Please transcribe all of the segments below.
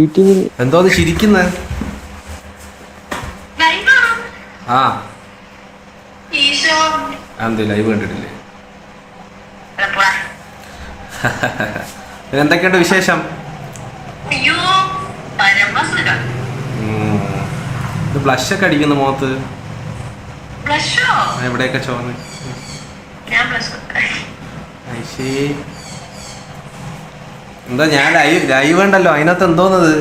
Eating എന്തോ അത് ചിരിക്കുന്നത് ലൈവാണോ? ആ. എന്ത് ലൈവ് കണ്ടിട്ടില്ലേ? എന്തൊക്കെയുണ്ട് വിശേഷം? ബ്ലഷ് ഒക്കെ അടിക്കുന്നു മുഖത്ത്. ബ്ലഷോ? എവിടെയൊക്കെ ചോന്ന് എന്താ ഞാൻ ലൈവ് ലൈവ് ഉണ്ടല്ലോ അതിനകത്ത് എന്തോന്നത്?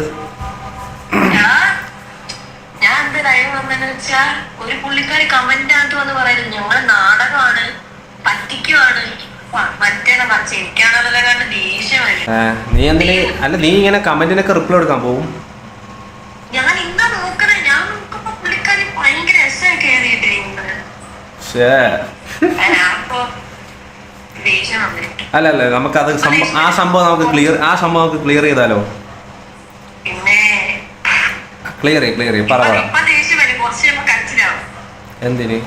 ഒരു പുള്ളിക്കാരി കമന്റ് വന്ന് പറയുന്നത് ഞങ്ങൾ നാടകമാണ് പറ്റിക്കുവാണ്. നീ എന്തിന് അല്ല നീ ഇങ്ങനെ കമന്റിനൊക്കെ റിപ്ലൈ കൊടുക്കാൻ പോകും ഞാൻ അല്ല അല്ല നമുക്ക് അത് ആ സംഭവം നമുക്ക് ക്ലിയർ ആ സംഭവം നമുക്ക് ക്ലിയർ ചെയ്താലോ? ക്ലിയർ ചെയ്യും ക്ലിയർ ചെയ്യും പറ എന്തിന്?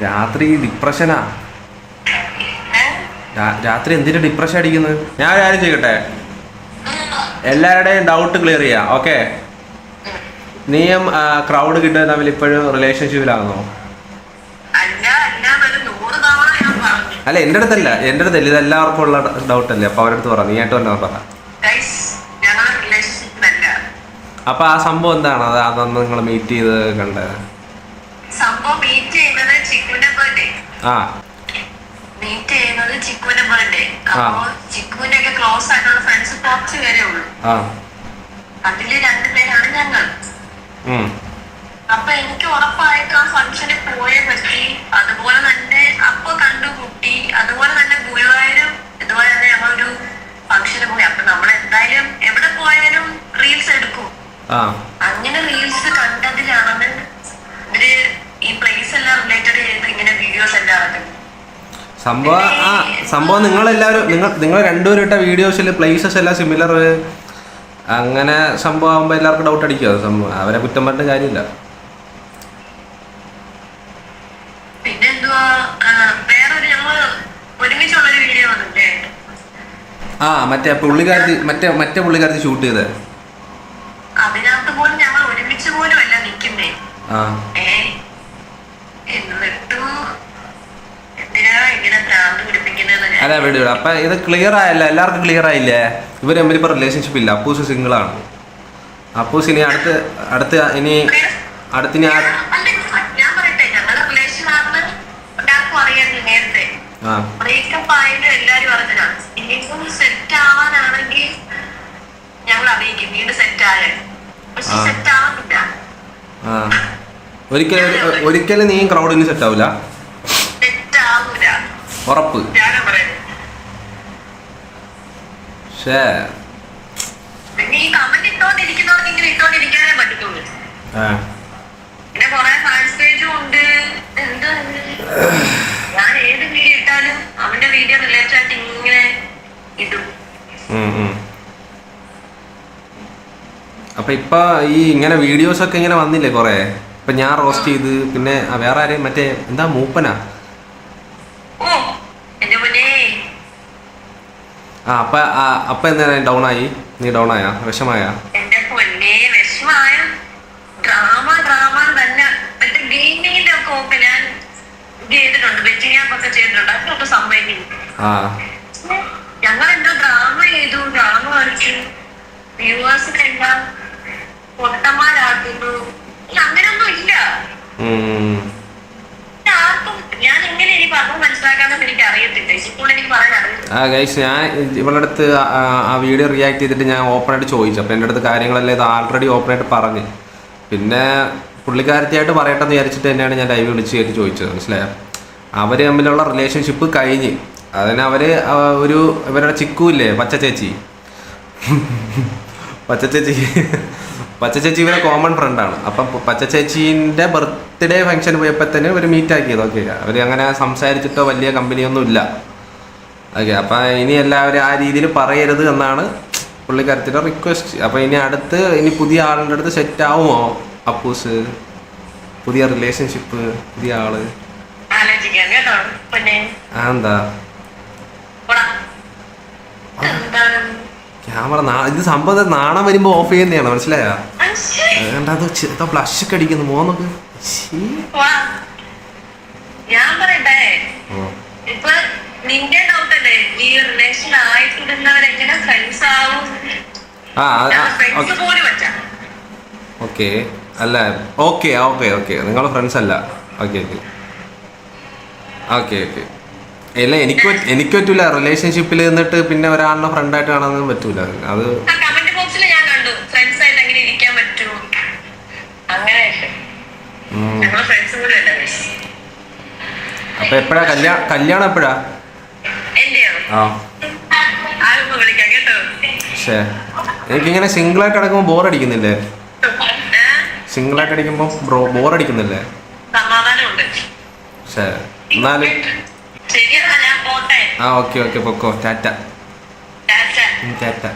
രാത്രി ഡിപ്രഷനാ രാത്രി എന്തിനാ ഡിപ്രഷൻ അടിക്കുന്നത് ഞാൻ ആരും കാര്യം ചെയ്യട്ടെ എല്ലാവരുടെയും ഡൗട്ട് ക്ലിയർ ചെയ്യാം ഓക്കെ നീയും ക്രൗഡ് കിട്ടുന്ന തമ്മിൽ ഇപ്പോഴും റിലേഷൻഷിപ്പിലാകുന്നോ അല്ല അല്ല എന്നൊരു നൂറ് തവണ ഞാൻ പറഞ്ഞു അല്ല എന്റെ അടുത്തല്ല. എന്റെ അടുത്തല്ല ഇത് എല്ലാവർക്കും ഉള്ള ഡൗട്ട് അല്ലേ? അപ്പൊ അവരടുത്ത് പറ. നീ ആയിട്ട് തന്നെ പറ അപ്പൊ ആ സംഭവം എന്താണ്? അത് അതൊന്ന് നിങ്ങൾ മീറ്റ് ചെയ്ത് കണ്ടത് സംഭവം മീറ്റ് ചെയ്യുന്നത് ചിക്കുവിന്റെ ബർത്ത്ഡേ ആ. മീറ്റ് ചെയ്യുന്നത് ചിക്കുവിന്റെ ബർത്ത്ഡേ ആ. അപ്പോ ചിക്കുവിന്റെ ഒക്കെ ക്ലോസ് ആയിട്ടുള്ള ഫ്രണ്ട്സ് കുറച്ച് പേരേ ഉള്ളൂ. ആ. അതിൽ രണ്ടുപേരാണ് ഞങ്ങൾ. അപ്പൊ എനിക്ക് ഉറപ്പായിട്ട് ആ ഫംഗ്ഷന് പോയേ പറ്റി. അതുപോലെ തന്നെ അപ്പൊ കണ്ടു കുട്ടി അതുപോലെ തന്നെ ഗുരുവായൂരും ഇതുപോലെ തന്നെ ഞങ്ങളൊരു ഫംഗ്ഷന് പോയി. അപ്പൊ നമ്മൾ എന്തായാലും എവിടെ പോയാലും റീൽസ് എടുക്കും. അങ്ങനെ റീൽസ് കണ്ടതിലാണ് ഇവർ ഈ പ്ലേസ് എല്ലാം റിലേറ്റഡ് ചെയ്ത് ഇങ്ങനെ വീഡിയോസ് എല്ലാം ഇറക്കുന്നത് സംഭവം ആ സംഭവം നിങ്ങളെല്ലാവരും നിങ്ങൾ നിങ്ങൾ രണ്ടുപേരും ഇട്ട വീഡിയോസിൽ പ്ലേസസ് എല്ലാം സിമിലർ അങ്ങനെ സംഭവം ആകുമ്പോൾ എല്ലാവർക്കും ഡൗട്ട് അടിക്കുക സംഭവം അവരെ കുറ്റം പറഞ്ഞ കാര്യമില്ല പിന്നെ എന്തുവാ ആ, വേറൊരു ഞങ്ങൾ ഒരുമിച്ചുള്ളൊരു വീഡിയോ വന്നിട്ടേ ആ മറ്റേ പുള്ളിക്കാരത്തി മറ്റേ മറ്റേ പുള്ളിക്കാരത്തി ഷൂട്ട് ചെയ്തത് അതിനകത്ത് പോലും ഞങ്ങൾ ഒരുമിച്ച് പോലും അല്ല നിൽക്കുന്നേ. വീട് അല്ല വീഡിയോ. അപ്പൊ ഇത് ക്ലിയർ ആയല്ല എല്ലാവർക്കും ക്ലിയർ ആയില്ലേ? ഇവർ തമ്മിൽ ഇപ്പൊ റിലേഷൻഷിപ്പ് ഇല്ല. അപ്പൂസ് സിംഗിൾ ആണ്. അപ്പൂസ് ഇനി അടുത്ത് അടുത്ത് ഇനി അടുത്തിനി ആ ഞാൻ പറയട്ടെ ഞങ്ങളുടെ റിലേഷൻ ആണെന്ന് എല്ലാവർക്കും അറിയാം നേരത്തെ ആ ബ്രേക്കപ്പ് ആയിട്ട് എല്ലാരും അറിഞ്ഞതാണ്. ഇനിയിപ്പം സെറ്റ് ആവാനാണെങ്കിൽ ഞങ്ങൾ അറിയിക്കും. വീണ്ടും സെറ്റ് ആയാൽ. പക്ഷെ. സെറ്റ് ആവുന്നില്ല ഒരിക്കലും ഒരിക്കലും നീ ക്രൗഡിന് സെറ്റ് ആവില്ല സെറ്റ് ആവൂല. ഉറപ്പ്. ഞാനാ പറയുന്നത് ഷേ പിന്നെ ഈ കമന്റ് ഇട്ടോണ്ടിരിക്കുന്നവർക്ക് ഇങ്ങനെ ഇട്ടോണ്ടിരിക്കാനേ പറ്റത്തുള്ളൂ. പിന്നെ കൊറേ ഫാൻസ് പേജും ഉണ്ട് എന്ത് ഞാൻ ഏത് വീഡിയോ ഇട്ടാലും അവന്റെ വീഡിയോ റിലേറ്റഡ് ആയിട്ട് ഇങ്ങനെ ഇടും ഉം, ഉം. അപ്പൊ ഇപ്പൊ ഈ ഇങ്ങനെ വീഡിയോസ് ഒക്കെ ഇങ്ങനെ വന്നില്ലേ കൊറേ? ഇപ്പൊ ഞാൻ റോസ്റ്റ് ചെയ്ത് പിന്നെ വേറെ ആരെയും മറ്റേ എന്താ മൂപ്പനാ? ആ അപ്പൊ അപ്പൊ എന്താ ഡൗൺ ആയി? നീ ഡൗൺ ആയാ? വിഷമായ? ഞങ്ങൾ എന്തോ ഡ്രാമ ചെയ്തു. ഡ്രാമ കളിച്ചു വ്യൂവേഴ്സിനെല്ലാം പൊട്ടന്മാരാക്കുന്നു ഇല്ല, അങ്ങനെയൊന്നും. ഞാൻ എങ്ങനെ ഇനി പറഞ്ഞു മനസ്സിലാക്കാന്നൊക്കെ എനിക്ക് അറിയത്തില്ല ഇപ്പോൾ എനിക്ക് പറയാൻ ആ ഗൈസ് ഞാൻ ഇവളുടെ അടുത്ത് ആ- വീഡിയോ റിയാക്ട് ചെയ്തിട്ട് ഞാൻ ഓപ്പൺ ആയിട്ട് ചോദിച്ചു. അപ്പോൾ എന്റെ അടുത്ത് കാര്യങ്ങളല്ലേ ഇത് ആൾറെഡി ഓപ്പൺ ആയിട്ട് പറഞ്ഞ്. പിന്നെ പുള്ളിക്കാരത്തിയായിട്ട് പറയട്ടെ എന്ന് വിചാരിച്ചിട്ട് തന്നെയാണ് ഞാൻ ലൈവ് വിളിച്ച് കയറ്റി ചോദിച്ചത്. മനസ്സിലായോ? അവർ തമ്മിലുള്ള റിലേഷൻഷിപ്പ് കഴിഞ്ഞ്. അതിന് അവർ ഒരു ഇവരുടെ ചിക്കു ഇല്ലേ പച്ച ചേച്ചി? പച്ച ചേച്ചി ഇവരെ കോമൺ ഫ്രണ്ടാണ് അപ്പം പച്ചച്ചേച്ചീന്റെ ബർത്ത്ഡേ ഫംഗ്ഷൻ പോയപ്പോൾ തന്നെ ഇവർ മീറ്റ് ആക്കിയത് ഓക്കെ അവർ അങ്ങനെ സംസാരിച്ചിട്ടോ വലിയ കമ്പനിയൊന്നും ഇല്ല. ഓക്കെ അപ്പം ഇനി എല്ലാവരും ആ രീതിയിൽ പറയരുത് എന്നാണ് പുള്ളിക്കാരത്തിന്റെ റിക്വസ്റ്റ് അപ്പം ഇനി അടുത്ത് ഇനി പുതിയ ആളുടെ അടുത്ത് സെറ്റ് ആവുമോ? അപ്പൂസ് പുതിയ റിലേഷൻഷിപ്പ് പുതിയ ആൾ. എന്താ എന്താണ് ക്യാമറ ഇത് സംഭവം നാണം വരുമ്പോ ഓഫ് ചെയ്യുന്നതാണ് മനസ്സിലായോ? അത് ബ്ലഷ് ഒക്കെ അടിക്കുന്നു മോന്നൊക്കെ. വാ. ഞാൻ പറയട്ടെ? ഇപ്പൊ നിന്റെ ഡൗട്ട് അല്ലേ? ഈ റിലേഷൻ ആയിട്ടിടുന്നവരെങ്ങനെ ഫ്രണ്ട്സ് ആവും? ആ ഫ്രണ്ട്സ് പോലും പറ്റാ ഓക്കെ. അല്ല ഓക്കെ ഓക്കെ ഓക്കെ. നിങ്ങൾ ഫ്രണ്ട്സ് അല്ല. Okay okay. Okay okay. ഇല്ല എനിക്ക് എനിക്ക് പറ്റൂല. റിലേഷൻഷിപ്പിൽ നിന്നിട്ട് പിന്നെ ഒരാളിനെ ഫ്രണ്ടായിട്ട് കാണാൻ പറ്റൂല. അത് കമന്റ് ബോക്സിൽ ഞാൻ കണ്ടു. ഫ്രണ്ട്സ് ആയിട്ട് ഇരിക്കാൻ ഫ്രണ്ട്സ് കൂടെ. അപ്പൊ എപ്പോഴാ? കല്യാണം കല്യാണം എപ്പോഴാ? ആ. പക്ഷേ എനിക്കിങ്ങനെ സിംഗിളായിട്ട് അടക്കുമ്പോൾ ബോർ അടിക്കുന്നില്ലേ? സിംഗിൾ സിംഗിളായിട്ട് അടിക്കുമ്പോൾ സമാധാനമുണ്ട്. പക്ഷേ എന്നാലും ആ ഓക്കെ ഓക്കെ പൊക്കോ. ടാറ്റ. ടാറ്റ.